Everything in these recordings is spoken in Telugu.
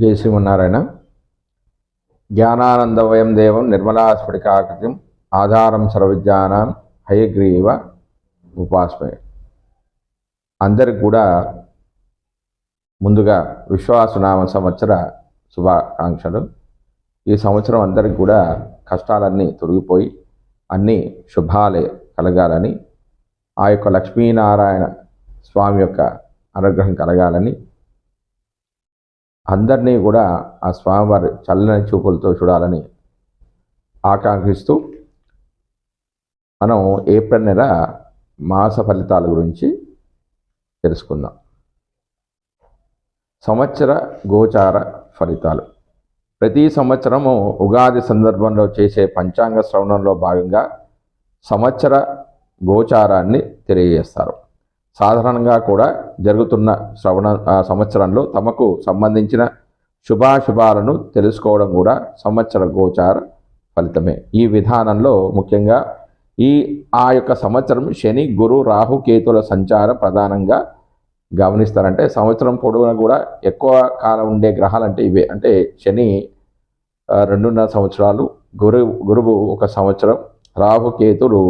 జై శ్రీమన్నారాయణ. జ్ఞానానందవయం దేవం నిర్మలాస్ఫటికాకృతిం ఆధారం సర్వజ్ఞానం హయగ్రీవ ఉపాస్మయ అందరికి కూడా ముందుగా విశ్వాసనామ సంవత్సర శుభాకాంక్షలు. ఈ సంవత్సరం అందరికి కూడా కష్టాలన్నీ తొలగిపోయి అన్నీ శుభాలే కలగాలని ఆ యొక్క లక్ష్మీనారాయణ స్వామి యొక్క అనుగ్రహం కలగాలని అందరినీ కూడా ఆ స్వామివారి చల్లని చూపులతో చూడాలని ఆకాంక్షిస్తూ మనం ఏప్రిల్ నెల మాస ఫలితాల గురించి తెలుసుకుందాం. సంవత్సర గోచార ఫలితాలు. ప్రతి సంవత్సరము ఉగాది సందర్భంలో చేసే పంచాంగ శ్రవణంలో భాగంగా సంవత్సర గోచారాన్ని తెలియజేస్తారు. సాధారణంగా కూడా జరుగుతున్న శ్రవణ సంవత్సరంలో తమకు సంబంధించిన శుభాశుభాలను తెలుసుకోవడం కూడా సంవత్సర గోచార ఫలితమే. ఈ విధానంలో ముఖ్యంగా ఈ ఆ యొక్క సంవత్సరం శని గురు రాహు కేతుల సంచార ప్రధానంగా గమనిస్తారంటే సంవత్సరం పొడవునా కూడా ఎక్కువ కాలం ఉండే గ్రహాలు అంటే ఇవే. అంటే శని రెండున్నర సంవత్సరాలు గురు గురువు ఒక సంవత్సరం రాహు కేతులు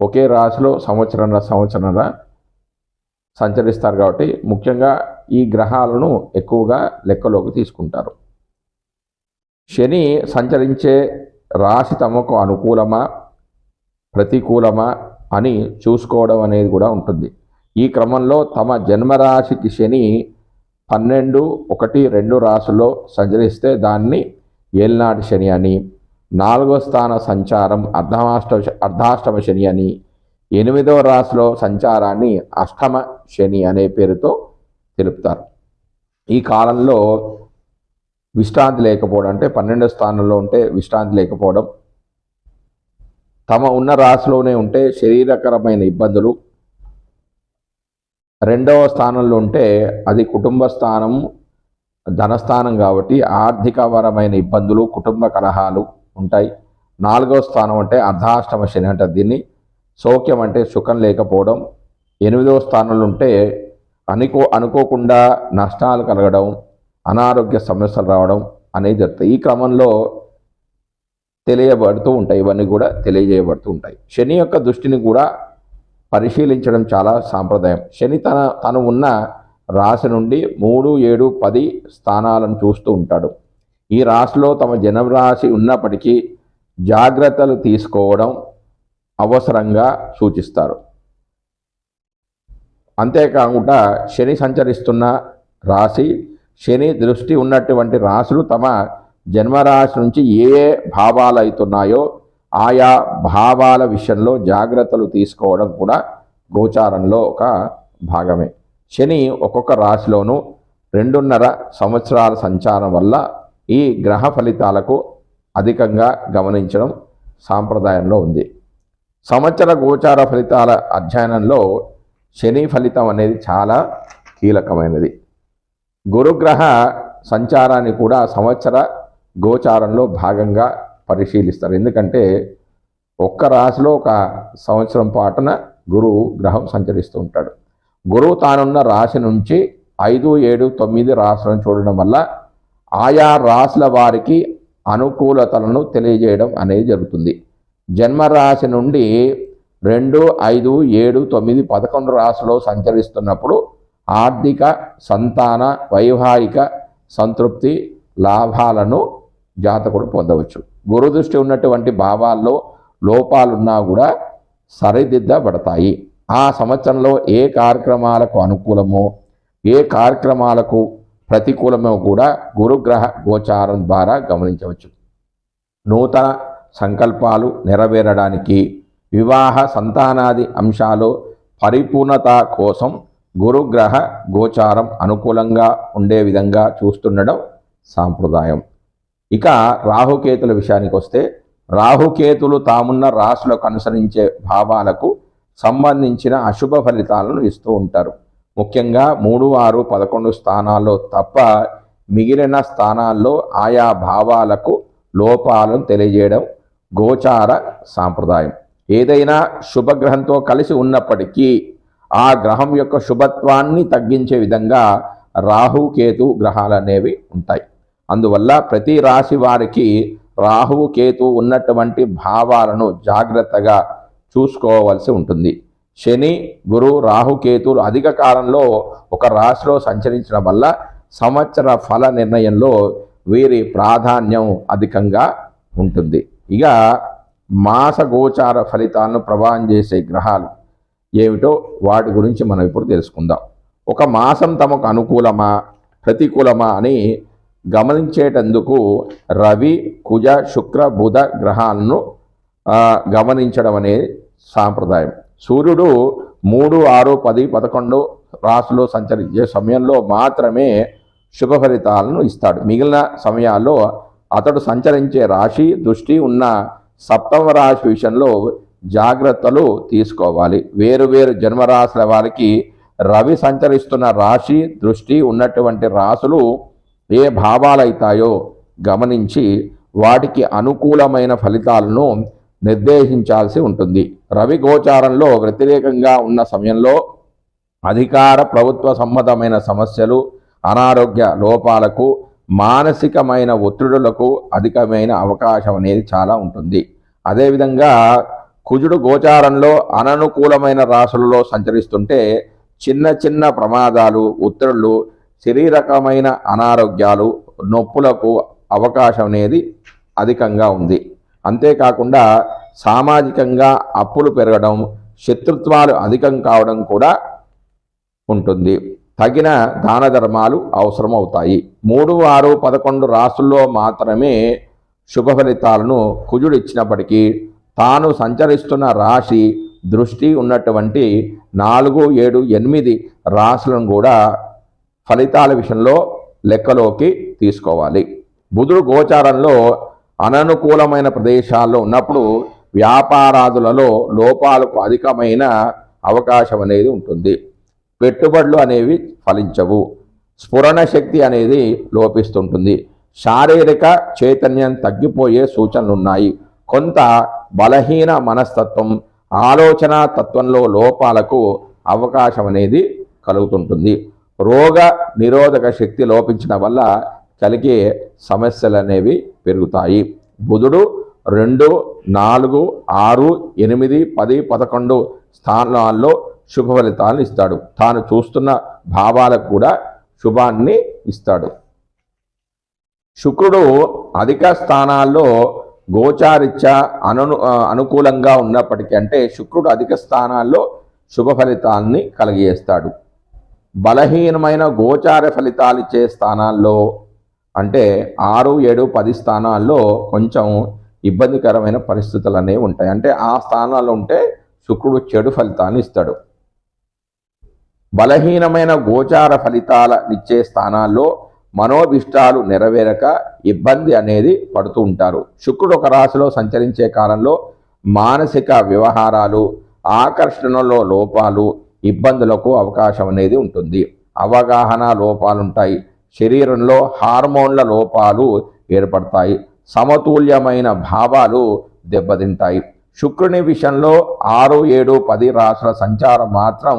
ఒకే రాశిలో సంవత్సరంన్నర సంవత్సరంన్నర సంచరిస్తారు కాబట్టి ముఖ్యంగా ఈ గ్రహాలను ఎక్కువగా లెక్కలోకి తీసుకుంటారు. శని సంచరించే రాశి తమకు అనుకూలమా? ప్రతికూలమా? అని చూసుకోవడం అనేది కూడా ఉంటుంది. ఈ క్రమంలో తమ జన్మరాశికి శని పన్నెండు ఒకటి రెండు రాశుల్లో సంచరిస్తే దాన్ని ఏలినాటి శని అని నాలుగో స్థాన సంచారం అర్ధమాష్ట అర్ధాష్టమ శని అని ఎనిమిదవ రాశిలో సంచారాన్ని అష్టమ శని అనే పేరుతో తెలుపుతారు. ఈ కాలంలో విశ్రాంతి లేకపోవడం అంటే పన్నెండో స్థానంలో ఉంటే విశ్రాంతి లేకపోవడం తమ ఉన్న రాశిలోనే ఉంటే శరీరకరమైన ఇబ్బందులు రెండవ స్థానంలో ఉంటే అది కుటుంబ స్థానం ధనస్థానం కాబట్టి ఆర్థికపరమైన ఇబ్బందులు కుటుంబ కలహాలు ఉంటాయి. నాలుగవ స్థానం అంటే అర్ధాష్టమ శని అంటే దీన్ని. సౌఖ్యం అంటే సుఖం లేకపోవడం ఎనిమిదవ స్థానంలో ఉంటే అనుకో అనుకోకుండా నష్టాలు కలగడం అనారోగ్య సమస్యలు రావడం అనేది జరుగుతాయి. ఈ క్రమంలో తెలియబడుతూ ఉంటాయి. ఇవన్నీ కూడా తెలియజేయబడుతూ ఉంటాయి. శని యొక్క దృష్టిని కూడా పరిశీలించడం చాలా సాంప్రదాయం. శని తన తను ఉన్న రాశి నుండి మూడు ఏడు పది స్థానాలను చూస్తూ ఉంటాడు. ఈ రాశిలో తమ జనం రాశి ఉన్నప్పటికీ జాగ్రత్తలు తీసుకోవడం అవసరంగా సూచిస్తారు. అంతేకాకుండా శని సంచరిస్తున్న రాశి శని దృష్టి ఉన్నటువంటి రాశులు తమ జన్మరాశి నుంచి ఏ ఏ భావాలు అవుతున్నాయో ఆయా భావాల విషయంలో జాగ్రత్తలు తీసుకోవడం కూడా గోచారంలో ఒక భాగమే. శని ఒక్కొక్క రాశిలోనూ రెండున్నర సంవత్సరాల సంచారం వల్ల ఈ గ్రహ ఫలితాలకు అధికంగా గమనించడం సాంప్రదాయంలో ఉంది. సంవత్సర గోచార ఫలితాల అధ్యయనంలో శని ఫలితం అనేది చాలా కీలకమైనది. గురుగ్రహ సంచారాన్ని కూడా సంవత్సర గోచారంలో భాగంగా పరిశీలిస్తారు. ఎందుకంటే ఒక్క రాశిలో ఒక సంవత్సరం పాటున గురువు గ్రహం సంచరిస్తూ ఉంటాడు. గురువు తానున్న రాశి నుంచి ఐదు ఏడు తొమ్మిది రాశులను చూడడం వల్ల ఆయా రాశుల వారికి అనుకూలతలను తెలియజేయడం అనేది జరుగుతుంది. జన్మరాశి నుండి రెండు ఐదు ఏడు తొమ్మిది పదకొండు రాశిలో సంచరిస్తున్నప్పుడు ఆర్థిక సంతాన వైవాహిక సంతృప్తి లాభాలను జాతకుడు పొందవచ్చు. గురుదృష్టి ఉన్నటువంటి భావాల్లో లోపాలున్నా కూడా సరిదిద్దబడతాయి. ఆ సంవత్సరంలో ఏ కార్యక్రమాలకు అనుకూలమో ఏ కార్యక్రమాలకు ప్రతికూలమో కూడా గురుగ్రహ గోచారం ద్వారా గమనించవచ్చు. నూతన సంకల్పాలు నెరవేరడానికి వివాహ సంతానాది అంశాలు పరిపూర్ణత కోసం గురుగ్రహ గోచారం అనుకూలంగా ఉండే విధంగా చూస్తుండడం సాంప్రదాయం. ఇక రాహుకేతుల విషయానికి వస్తే రాహుకేతులు తామున్న రాశులకు అనుసరించే భావాలకు సంబంధించిన అశుభ ఫలితాలను ఇస్తూ ఉంటారు. ముఖ్యంగా మూడు ఆరు పదకొండు స్థానాల్లో తప్ప మిగిలిన స్థానాల్లో ఆయా భావాలకు లోపాలను తెలియజేయడం గోచార సాంప్రదాయం. ఏదైనా శుభగ్రహంతో కలిసి ఉన్నప్పటికీ ఆ గ్రహం యొక్క శుభత్వాన్ని తగ్గించే విధంగా రాహు కేతు గ్రహాలు అనేవి ఉంటాయి. అందువల్ల ప్రతి రాశి వారికి రాహువు కేతు ఉన్నటువంటి భావాలను జాగ్రత్తగా చూసుకోవాల్సి ఉంటుంది. శని గురు రాహుకేతులు అధిక కాలంలో ఒక రాశిలో సంచరించడం వల్ల సంవత్సర ఫల నిర్ణయంలో వీరి ప్రాధాన్యం అధికంగా ఉంటుంది. ఇక మాస గోచార ఫలితాలను ప్రభావం చేసే గ్రహాలు ఏమిటో వాటి గురించి మనం ఇప్పుడు తెలుసుకుందాం. ఒక మాసం తమకు అనుకూలమా ప్రతికూలమా అని గమనించేటందుకు రవి కుజ శుక్ర బుధ గ్రహాలను గమనించడం అనేది సాంప్రదాయం. సూర్యుడు మూడు ఆరు పది పదకొండు రాశులు సంచరించే సమయంలో మాత్రమే శుభ ఫలితాలను ఇస్తాడు. మిగిలిన సమయాల్లో అతడు సంచరించే రాశి దృష్టి ఉన్న సప్తమ రాశి విషయంలో జాగ్రత్తలు తీసుకోవాలి. వేరు వేరు జన్మరాశుల వారికి రవి సంచరిస్తున్న రాశి దృష్టి ఉన్నటువంటి రాశులు ఏ భావాలైతాయో గమనించి వాటికి అనుకూలమైన ఫలితాలను నిర్దేశించాల్సి ఉంటుంది. రవి గోచారంలో వ్యతిరేకంగా ఉన్న సమయంలో అధికార ప్రభుత్వ సంబంధమైన సమస్యలు అనారోగ్య లోపాలకు మానసికమైన ఒత్తిడులకు అధికమైన అవకాశం అనేది చాలా ఉంటుంది. అదేవిధంగా కుజుడు గోచారంలో అననుకూలమైన రాసులలో సంచరిస్తుంటే చిన్న చిన్న ప్రమాదాలు ఒత్తిడులు శరీరకమైన అనారోగ్యాలు నొప్పులకు అవకాశం అనేది అధికంగా ఉంది. అంతేకాకుండా సామాజికంగా అప్పులు పెరగడం శత్రుత్వాలు అధికం కావడం కూడా ఉంటుంది. తగిన దాన ధర్మాలు అవసరమవుతాయి. మూడు ఆరు పదకొండు రాసుల్లో మాత్రమే శుభ ఫలితాలను కుజుడు ఇచ్చినప్పటికీ తాను సంచరిస్తున్న రాశి దృష్టి ఉన్నటువంటి నాలుగు ఏడు ఎనిమిది రాశులను కూడా ఫలితాల విషయంలో లెక్కలోకి తీసుకోవాలి. బుధుడు గోచారంలో అననుకూలమైన ప్రదేశాల్లో ఉన్నప్పుడు వ్యాపారాదులలో లోపాలకు అధికమైన అవకాశం అనేది ఉంటుంది. పెట్టుబడులు అనేవి ఫలించవు. స్ఫురణ శక్తి అనేది లోపిస్తుంటుంది. శారీరక చైతన్యం తగ్గిపోయే సూచనలు ఉన్నాయి కొంత బలహీన మనస్తత్వం ఆలోచన తత్వంలో లోపాలకు అవకాశం అనేది కలుగుతుంటుంది. రోగ నిరోధక శక్తి లోపించడం వల్ల కలిగే సమస్యలు అనేవి పెరుగుతాయి. బుధుడు రెండు నాలుగు ఆరు ఎనిమిది పది పదకొండు స్థానాల్లో శుభ ఫలితాలను ఇస్తాడు. తాను చూస్తున్న భావాలకు కూడా శుభాన్ని ఇస్తాడు. శుక్రుడు అధిక స్థానాల్లో గోచారిత్య అను అనుకూలంగా ఉన్నప్పటికీ అంటే శుక్రుడు అధిక స్థానాల్లో శుభ ఫలితాన్ని కలిగజేస్తాడు. బలహీనమైన గోచార ఫలితాలు ఇచ్చే స్థానాల్లో అంటే ఆరు ఏడు పది స్థానాల్లో కొంచెం ఇబ్బందికరమైన పరిస్థితులు అనేవి ఉంటాయి. అంటే ఆ స్థానాల్లో ఉంటే శుక్రుడు చెడు ఫలితాన్ని ఇస్తాడు. బలహీనమైన గోచార ఫలితాల ఇచ్చే స్థానాల్లో మనోభిష్టాలు నెరవేరక ఇబ్బంది అనేది పడుతూ ఉంటారు. శుక్రుడు ఒక రాశిలో సంచరించే కాలంలో మానసిక వ్యవహారాలు ఆకర్షణలో లోపాలు ఇబ్బందులకు అవకాశం అనేది ఉంటుంది. అవగాహన లోపాలుంటాయి. శరీరంలో హార్మోన్ల లోపాలు ఏర్పడతాయి. సమతుల్యమైన భావాలు దెబ్బతింటాయి. శుక్రుని విషయంలో ఆరు ఏడు పది రాసుల సంచారం మాత్రం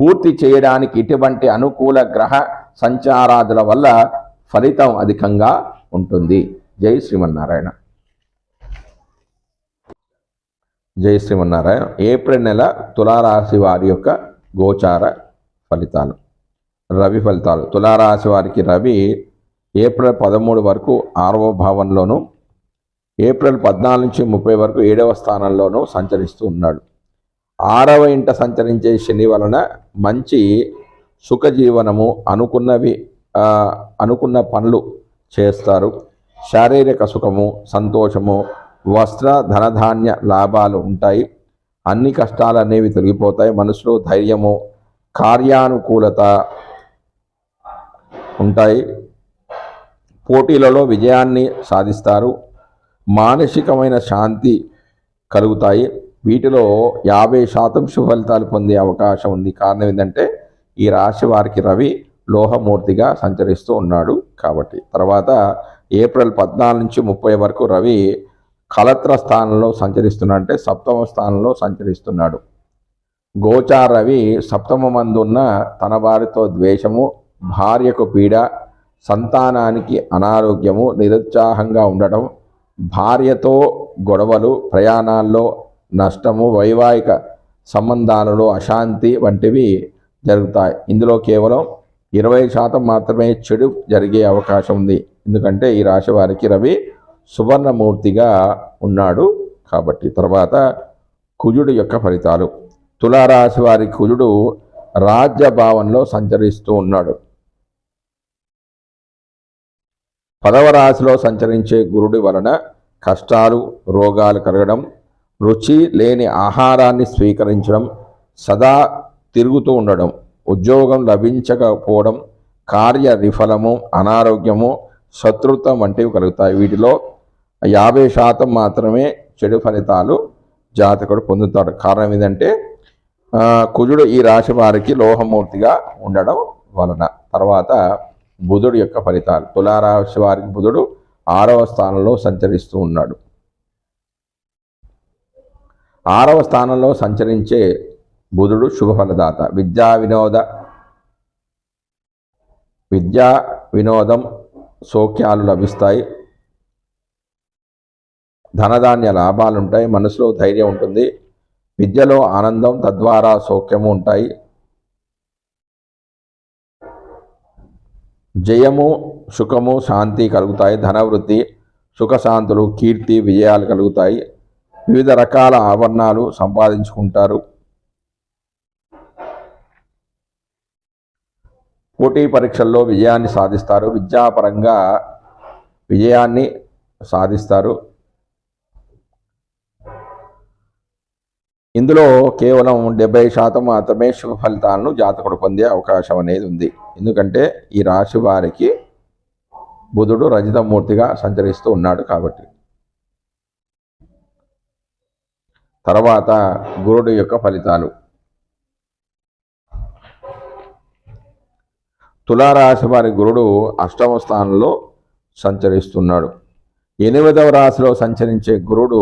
పూర్తి చేయడానికి ఇటువంటి అనుకూల గ్రహ సంచారాదుల వల్ల ఫలితం అధికంగా ఉంటుంది. జై శ్రీమన్నారాయణ. జై శ్రీమన్నారాయణ. ఏప్రిల్ నెల తులారాశి వారి యొక్క గోచార ఫలితాలు రవి ఫలితాలు. తులారాశి వారికి రవి ఏప్రిల్ పదమూడు వరకు ఆరవ భావంలోను ఏప్రిల్ పద్నాలుగు నుంచి ముప్పై వరకు ఏడవ స్థానంలోనూ సంచరిస్తూ ఉన్నాడు. ఆరవ ఇంట సంచరించే శని వలన మంచి సుఖజీవనము అనుకున్నవి అనుకున్న పనులు చేస్తారు. శారీరక సుఖము సంతోషము వస్త్ర ధనధాన్య లాభాలు ఉంటాయి. అన్ని కష్టాలు అనేవి తొలగిపోతాయి. మనసులో ధైర్యము కార్యానుకూలత ఉంటాయి. పోటీలలో విజయాన్ని సాధిస్తారు. మానసికమైన శాంతి కలుగుతాయి. వీటిలో యాభై శాతం సుఫలితాలు పొందే అవకాశం ఉంది. కారణం ఏంటంటే ఈ రాశి వారికి రవి లోహమూర్తిగా సంచరిస్తూ ఉన్నాడు కాబట్టి. తర్వాత ఏప్రిల్ పద్నాలుగు నుంచి ముప్పై వరకు రవి కలత్ర స్థానంలో సంచరిస్తున్నాడు. అంటే సప్తమ స్థానంలో సంచరిస్తున్నాడు. గోచార రవి సప్తమ మందున్న తన వారితో ద్వేషము భార్యకు పీడ సంతానానికి అనారోగ్యము నిరుత్సాహంగా ఉండటం భార్యతో గొడవలు ప్రయాణాల్లో నష్టము వైవాహిక సంబంధాలలో అశాంతి వంటివి జరుగుతాయి. ఇందులో కేవలం ఇరవై శాతం మాత్రమే చెడు జరిగే అవకాశం ఉంది. ఎందుకంటే ఈ రాశి వారికి రవి సువర్ణమూర్తిగా ఉన్నాడు కాబట్టి. తర్వాత కుజుడు యొక్క ఫలితాలు. తులారాశి వారి కుజుడు రాజ్య భావంలో సంచరిస్తూ ఉన్నాడు. పదవ రాశిలో సంచరించే గురుడి వలన కష్టాలు రోగాలు కలగడం రుచి లేని ఆహారాన్ని స్వీకరించడం సదా తిరుగుతూ ఉండడం ఉద్యోగం లభించకపోవడం కార్య విఫలము అనారోగ్యము శత్రుత్వం వంటివి కలుగుతాయి. వీటిలో యాభై శాతం మాత్రమే చెడు ఫలితాలు జాతకుడు పొందుతాడు. కారణం ఏంటంటే కుజుడు ఈ రాశి వారికి లోహమూర్తిగా ఉండడం వలన. తర్వాత బుధుడు యొక్క ఫలితాలు. తులారాశి వారికి బుధుడు ఆరవ స్థానంలో సంచరిస్తూ ఉన్నాడు. ఆరవ స్థానంలో సంచరించే బుధుడు శుభఫలదాత విద్యా వినోద విద్యా వినోదం సౌఖ్యాలు లభిస్తాయి. ధనధాన్య లాభాలు ఉంటాయి మనసులో ధైర్యం ఉంటుంది విద్యలో ఆనందం తద్వారా సౌఖ్యము ఉంటాయి. జయము సుఖము శాంతి కలుగుతాయి ధనవృద్ధి సుఖశాంతులు కీర్తి విజయాలు కలుగుతాయి. వివిధ రకాల ఆభరణాలు సంపాదించుకుంటారు. పోటీ పరీక్షల్లో విజయాన్ని సాధిస్తారు. విద్యాపరంగా విజయాన్ని సాధిస్తారు. ఇందులో కేవలం డెబ్బై శాతం మాత్రమే శుభ ఫలితాలను జాతకుడు పొందే అవకాశం అనేది ఉంది. ఎందుకంటే ఈ రాశి వారికి బుధుడు రజితమూర్తిగా సంచరిస్తూ ఉన్నాడు కాబట్టి. తర్వాత గురుడు యొక్క ఫలితాలు. తులారాశి వారి గురుడు అష్టమ స్థానంలో సంచరిస్తున్నాడు. ఎనిమిదవ రాశిలో సంచరించే గురుడు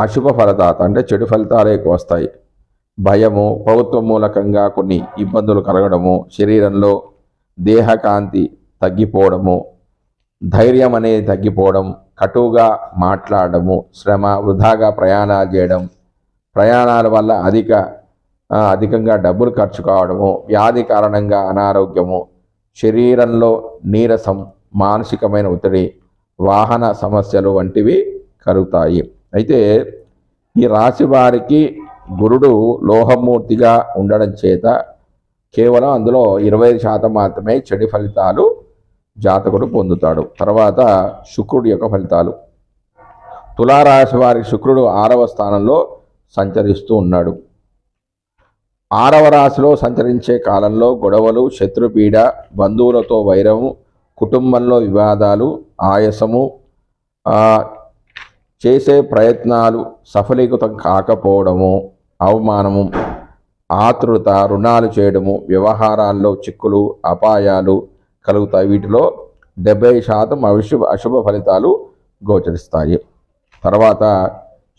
అశుభ ఫలదాత అంటే చెడు ఫలితాలే ఎక్కువ వస్తాయి. భయము ప్రభుత్వం మూలకంగా కొన్ని ఇబ్బందులు కలగడము శరీరంలో దేహకాంతి తగ్గిపోవడము ధైర్యం అనేది తగ్గిపోవడం కటువుగా మాట్లాడము శ్రమ వృధాగా ప్రయాణాలు చేయడం ప్రయాణాల వల్ల అధిక అధికంగా డబ్బులు ఖర్చు కావడము వ్యాధి కారణంగా అనారోగ్యము శరీరంలో నీరసం మానసికమైన ఒత్తిడి వాహన సమస్యలు వంటివి కలుగుతాయి. అయితే ఈ రాశి వారికి గురుడు లోహమూర్తిగా ఉండడం చేత కేవలం అందులో ఇరవై శాతం మాత్రమే చెడు ఫలితాలు జాతకుడు పొందుతాడు. తర్వాత శుక్రుడి యొక్క ఫలితాలు. తులారాశి వారి శుక్రుడు ఆరవ స్థానంలో సంచరిస్తూ ఉన్నాడు. ఆరవ రాశిలో సంచరించే కాలంలో గొడవలు శత్రుపీడ బంధువులతో వైరము కుటుంబంలో వివాదాలు ఆయాసము చేసే ప్రయత్నాలు సఫలీకృతం కాకపోవడము అవమానము ఆతృత రుణాలు చేయడము వ్యవహారాల్లో చిక్కులు అపాయాలు కలుగుతాయి. వీటిలో డెబ్బై శాతం అశుభ అశుభ ఫలితాలు గోచరిస్తాయి. తర్వాత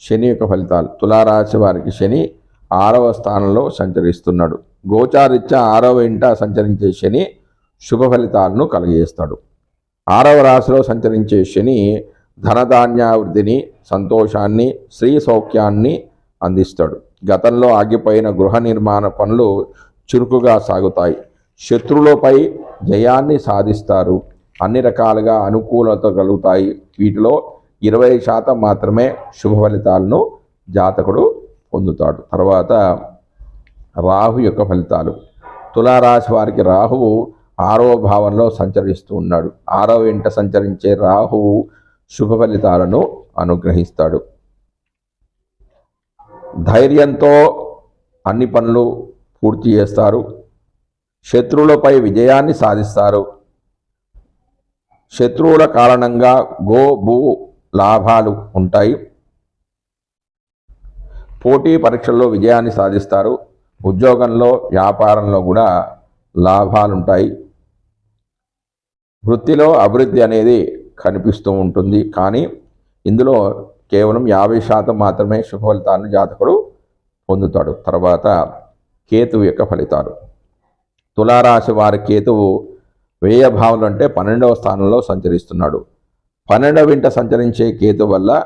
శని యొక్క ఫలితాలు. తులారాశి వారికి శని ఆరవ స్థానంలో సంచరిస్తున్నాడు. గోచారిత్య ఆరవ ఇంట సంచరించే శని శుభ ఫలితాలను కలిగజేస్తాడు. ఆరవ రాశిలో సంచరించే శని ధనధాన్యావృద్ధిని సంతోషాన్ని స్త్రీ సౌఖ్యాన్ని అందిస్తాడు. గతంలో ఆగిపోయిన గృహ నిర్మాణ పనులు చురుకుగా సాగుతాయి. శత్రువులపై జయాన్ని సాధిస్తారు. అన్ని రకాలుగా అనుకూలత కలుగుతాయి. వీటిలో ఇరవై శాతం మాత్రమే శుభ ఫలితాలను జాతకుడు పొందుతాడు. తర్వాత రాహు యొక్క ఫలితాలు. తులారాశి వారికి రాహువు ఆరవ భావంలో సంచరిస్తూ ఉన్నాడు. ఆరవ ఇంట సంచరించే రాహువు శుభ ఫలితాలను అనుగ్రహిస్తాడు. ధైర్యంతో అన్ని పనులు పూర్తి చేస్తారు. శత్రువులపై విజయాన్ని సాధిస్తారు. శత్రువుల కారణంగా గో భూ లాభాలు ఉంటాయి. పోటీ పరీక్షల్లో విజయాన్ని సాధిస్తారు. ఉద్యోగంలో వ్యాపారంలో కూడా లాభాలుంటాయి. వృత్తిలో అభివృద్ధి అనేది కనిపిస్తూ ఉంటుంది. కానీ ఇందులో కేవలం యాభై శాతం మాత్రమే శుభ ఫలితాలను జాతకుడు పొందుతాడు. తర్వాత కేతువు యొక్క ఫలితాలు. తులారాశి వారి కేతువు వ్యయ భావనలు అంటే పన్నెండవ స్థానంలో సంచరిస్తున్నాడు. పన్నెండవ ఇంట సంచరించే కేతు వల్ల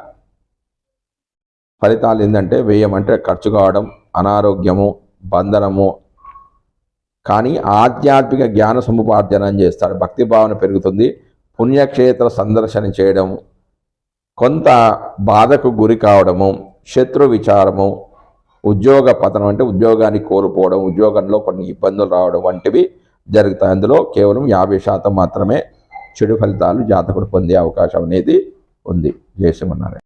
ఫలితాలు ఏంటంటే వ్యయం అంటే ఖర్చు కావడం అనారోగ్యము బంధనము. కానీ ఆధ్యాత్మిక జ్ఞాన సముపార్జనం చేస్తాడు. భక్తి భావన పెరుగుతుంది. పుణ్యక్షేత్ర సందర్శన చేయడం కొంత బాధకు గురి కావడము శత్రు విచారము ఉద్యోగ పతనం అంటే ఉద్యోగాన్ని కోల్పోవడం ఉద్యోగంలో కొన్ని ఇబ్బందులు రావడం వంటివి జరుగుతాయి. అందులో కేవలం యాభై శాతం మాత్రమే చెడు ఫలితాలు జాతకుడు పొందే అవకాశం అనేది ఉంది. జయసింహనారాయణ